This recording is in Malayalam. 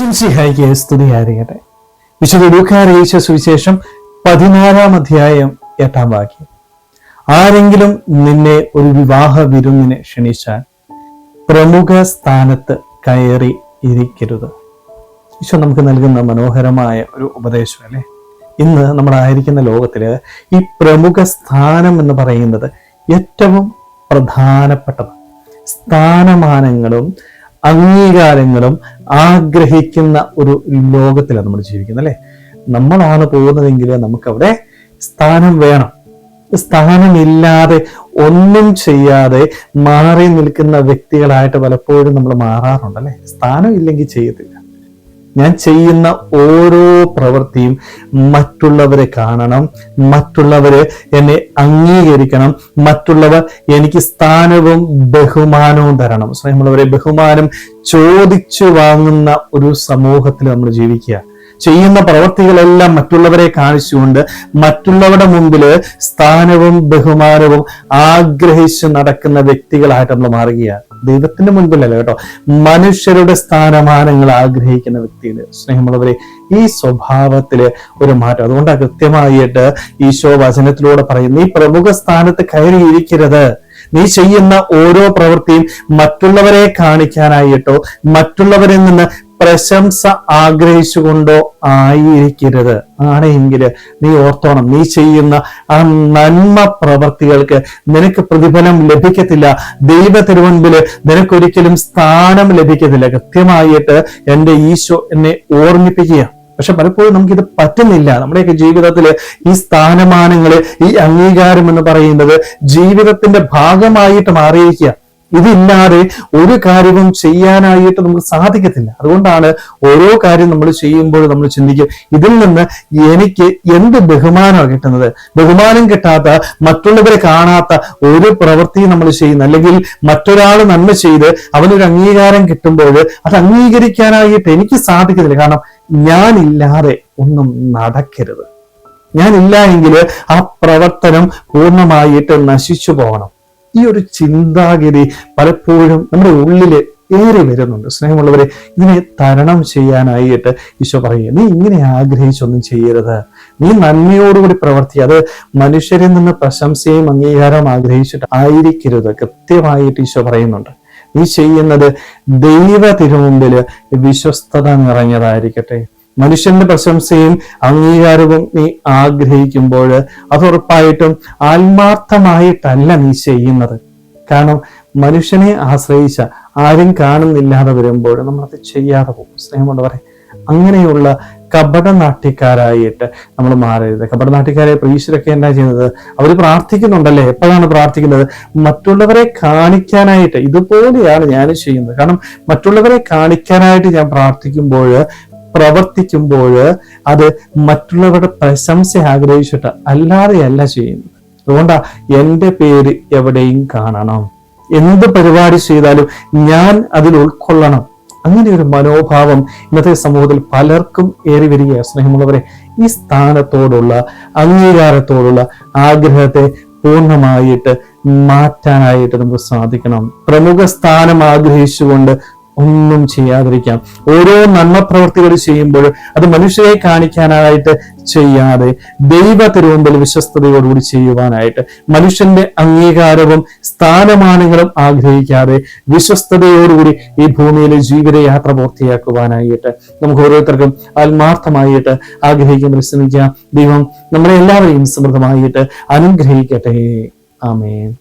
ഈശ്വംസിഹായിക്ക് സ്തുതിയായിരിക്കട്ടെ വിശുദ്ധ സുവിശേഷം പതിനാലാം അധ്യായം എട്ടാം വാക്യം. ആരെങ്കിലും നിന്നെ ഒരു വിവാഹ വിരുന്നിനെ ക്ഷണിച്ചാൽ പ്രമുഖ സ്ഥാനത്ത് കയറി ഇരിക്കരുത്. ഈശോ നമുക്ക് നൽകുന്ന മനോഹരമായ ഒരു ഉപദേശം അല്ലേ? ഇന്ന് നമ്മളായിരിക്കുന്ന ലോകത്തിൽ ഈ പ്രമുഖ സ്ഥാനം എന്ന് പറയുന്നത് ഏറ്റവും പ്രധാനപ്പെട്ടത്. സ്ഥാനമാനങ്ങളും അംഗീകാരങ്ങളും ആഗ്രഹിക്കുന്ന ഒരു ലോകത്തിലാണ് നമ്മൾ ജീവിക്കുന്നത് അല്ലെ? നമ്മളാണ് പോകുന്നതെങ്കിൽ നമുക്കവിടെ സ്ഥാനം വേണം. സ്ഥാനമില്ലാതെ ഒന്നും ചെയ്യാതെ മാറി നിൽക്കുന്ന വ്യക്തികളായിട്ട് പലപ്പോഴും നമ്മൾ മാറാറുണ്ട് അല്ലെ? സ്ഥാനം ഇല്ലെങ്കിൽ ചെയ്യത്തില്ല. ഞാൻ ചെയ്യുന്ന ഓരോ പ്രവൃത്തിയും മറ്റുള്ളവരെ കാണണം മറ്റുള്ളവര് എന്നെ അംഗീകരിക്കണം മറ്റുള്ളവർ എനിക്ക് സ്ഥാനവും ബഹുമാനവും തരണം. സ്വയമുള്ളവരെ ബഹുമാനം ചോദിച്ചു വാങ്ങുന്ന ഒരു സമൂഹത്തിൽ നമ്മൾ ജീവിക്കുക. ചെയ്യുന്ന പ്രവൃത്തികളെല്ലാം മറ്റുള്ളവരെ കാണിച്ചുകൊണ്ട് മറ്റുള്ളവരുടെ മുമ്പിൽ സ്ഥാനവും ബഹുമാനവും ആഗ്രഹിച്ച് നടക്കുന്ന വ്യക്തികളായിട്ട് നമ്മൾ മാറുകയാണ്. ദൈവത്തിന്റെ മുൻപിലല്ല കേട്ടോ. മനുഷ്യരുടെ സ്ഥാനമാനങ്ങൾ ആഗ്രഹിക്കുന്ന വ്യക്തിയുടെ സ്നേഹമുള്ളവരെ ഈ സ്വഭാവത്തിൽ ഒരു മാറ്റം. അതുകൊണ്ടാണ് കൃത്യമായിട്ട് ഈശോ വചനത്തിലൂടെ പറയുന്നത് ഈ പ്രമുഖ സ്ഥാനത്ത് കയറിയിരിക്കരുത്. നീ ചെയ്യുന്ന ഓരോ പ്രവൃത്തിയും മറ്റുള്ളവരെ കാണിക്കാനായിട്ടോ മറ്റുള്ളവരിൽ നിന്ന് പ്രശംസ ആഗ്രഹിച്ചുകൊണ്ടോ ആയിരിക്കരുത്. ആണെങ്കിൽ നീ ഓർത്തോണം നീ ചെയ്യുന്ന ആ നന്മ പ്രവർത്തികൾക്ക് നിനക്ക് പ്രതിഫലം ലഭിക്കത്തില്ല. ദൈവ തിരുവൻപിൽ നിനക്കൊരിക്കലും സ്ഥാനം ലഭിക്കത്തില്ല. കൃത്യമായിട്ട് എന്റെ ഈശോ എന്നെ ഓർമ്മിപ്പിക്കുക. പക്ഷെ പലപ്പോഴും നമുക്കിത് പറ്റുന്നില്ല. നമ്മുടെയൊക്കെ ജീവിതത്തിൽ ഈ സ്ഥാനമാനങ്ങൾ ഈ അംഗീകാരം എന്ന് പറയുന്നത് ജീവിതത്തിന്റെ ഭാഗമായിട്ട് മാറിയിരിക്കുക. ഇതില്ലാതെ ഒരു കാര്യവും ചെയ്യാനായിട്ട് നമുക്ക് സാധിക്കത്തില്ല. അതുകൊണ്ടാണ് ഓരോ കാര്യം നമ്മൾ ചെയ്യുമ്പോൾ നമ്മൾ ചിന്തിക്കും ഇതിൽ നിന്ന് എനിക്ക് എന്ത് ബഹുമാനമാണ് കിട്ടുന്നത്? ബഹുമാനം കിട്ടാത്ത മറ്റുള്ളവരെ കാണാത്ത ഒരു പ്രവൃത്തി നമ്മൾ ചെയ്യുന്ന അല്ലെങ്കിൽ മറ്റൊരാൾ നന്മ ചെയ്ത് അവനൊരു അംഗീകാരം കിട്ടുമ്പോൾ അത് അംഗീകരിക്കാനായിട്ട് എനിക്ക് സാധിക്കത്തില്ല. കാരണം ഞാനില്ലാതെ ഒന്നും നടക്കരുത്. ഞാനില്ല എങ്കിൽ ആ പ്രവർത്തനം പൂർണമായിട്ട് നശിച്ചു പോകണം. ഈ ഒരു ചിന്താഗതി പലപ്പോഴും നമ്മുടെ ഉള്ളിൽ ഏറി വരുന്നുണ്ട്. സ്നേഹമുള്ളവരെ ഇതിനെ തരണം ചെയ്യാനായിട്ട് ഈശോ പറയുക നീ ഇങ്ങനെ ആഗ്രഹിച്ചൊന്നും ചെയ്യരുത്. നീ നന്മയോടുകൂടി പ്രവർത്തി അത് മനുഷ്യരിൽ നിന്ന് പ്രശംസയും അംഗീകാരവും ആഗ്രഹിച്ചിട്ട് ആയിരിക്കരുത്. കൃത്യമായിട്ട് ഈശോ പറയുന്നുണ്ട്. നീ ചെയ്യുന്നത് ദൈവ തിരുമുമ്പിൽ വിശ്വസ്തത നിറഞ്ഞതായിരിക്കട്ടെ. മനുഷ്യന്റെ പ്രശംസയും അംഗീകാരവും നീ ആഗ്രഹിക്കുമ്പോൾ അത് ഉറപ്പായിട്ടും ആത്മാർത്ഥമായിട്ടല്ല നീ ചെയ്യുന്നത്. കാരണം മനുഷ്യനെ ആശ്രയിച്ച ആരും കാണുന്നില്ലാതെ വരുമ്പോൾ നമ്മളത് ചെയ്യാതെ പോകും. സ്നേഹമുള്ളവരെ അങ്ങനെയുള്ള കപടനാട്യക്കാരായിട്ട് നമ്മൾ മാറരുത്. കപടനാട്യക്കാരെ പ്രീശ്വരൊക്കെ എന്താ ചെയ്യുന്നത്? അവർ പ്രാർത്ഥിക്കുന്നുണ്ടല്ലേ? എപ്പോഴാണ് പ്രാർത്ഥിക്കുന്നത്? മറ്റുള്ളവരെ കാണിക്കാനായിട്ട്. ഇതുപോലെയാണ് ഞാൻ ചെയ്യുന്നത്. കാരണം മറ്റുള്ളവരെ കാണിക്കാനായിട്ട് ഞാൻ പ്രാർത്ഥിക്കുമ്പോൾ പ്രവർത്തിക്കുമ്പോൾ അത് മറ്റുള്ളവരുടെ പ്രശംസ ആഗ്രഹിച്ചിട്ട് അല്ലാതെയല്ല ചെയ്യുന്നത്. അതുകൊണ്ടാ എന്റെ പേര് എവിടെയും കാണണം. എന്ത് പരിപാടി ചെയ്താലും ഞാൻ അതിൽ ഉൾക്കൊള്ളണം. അങ്ങനെ ഒരു മനോഭാവം ഇന്നത്തെ സമൂഹത്തിൽ പലർക്കും ഏറി വരികയാണ്. സ്നേഹമുള്ളവരെ ഈ സ്ഥാനത്തോടുള്ള അംഗീകാരത്തോടുള്ള ആഗ്രഹത്തെ പൂർണമായിട്ട് മാറ്റാനായിട്ട് നമുക്ക് സാധിക്കണം. പ്രമുഖ സ്ഥാനം ആഗ്രഹിച്ചുകൊണ്ട് ഒന്നും ചെയ്യാതിരിക്കാം. ഓരോ നന്മ പ്രവർത്തികൾ ചെയ്യുമ്പോൾ അത് മനുഷ്യരെ കാണിക്കാനായിട്ട് ചെയ്യാതെ ദൈവ തിരുവമ്പിൽ വിശ്വസ്തയോടുകൂടി ചെയ്യുവാനായിട്ട് മനുഷ്യന്റെ അംഗീകാരവും സ്ഥാനമാനങ്ങളും ആഗ്രഹിക്കാതെ വിശ്വസ്തയോടുകൂടി ഈ ഭൂമിയിലെ ജീവിതയാത്ര പൂർത്തിയാക്കുവാനായിട്ട് നമുക്ക് ഓരോരുത്തർക്കും ആത്മാർത്ഥമായിട്ട് ആഗ്രഹിക്കാൻ പരിശ്രമിക്കാം ദൈവം നമ്മളെ എല്ലാവരെയും സമൃദ്ധമായിട്ട് അനുഗ്രഹിക്കട്ടെ. ആമേൻ.